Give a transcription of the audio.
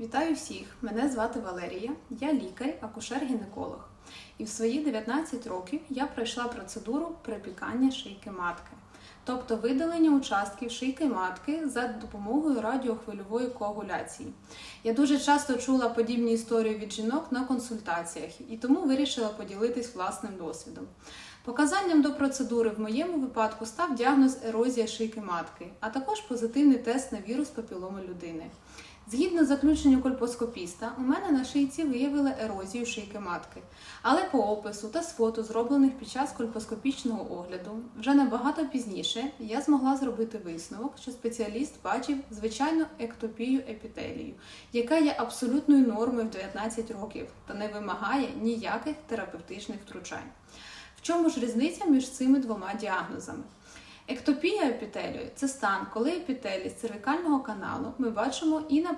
Вітаю всіх! Мене звати Валерія, я лікар, акушер-гінеколог. І в свої 19 років я пройшла процедуру припікання шийки матки, тобто видалення участків шийки матки за допомогою радіохвильової коагуляції. Я дуже часто чула подібні історії від жінок на консультаціях і тому вирішила поділитись власним досвідом. Показанням до процедури в моєму випадку став діагноз ерозія шийки матки, а також позитивний тест на вірус папіломи людини. Згідно заключенню кольпоскопіста, у мене на шийці виявили ерозію шийки матки. Але по опису та з фото, зроблених під час кольпоскопічного огляду, вже набагато пізніше я змогла зробити висновок, що спеціаліст бачив звичайну ектопію епітелію, яка є абсолютною нормою в 19 років та не вимагає ніяких терапевтичних втручань. В чому ж різниця між цими двома діагнозами? Ектопія епітелію це стан, коли епітелій з цервікального каналу ми бачимо і на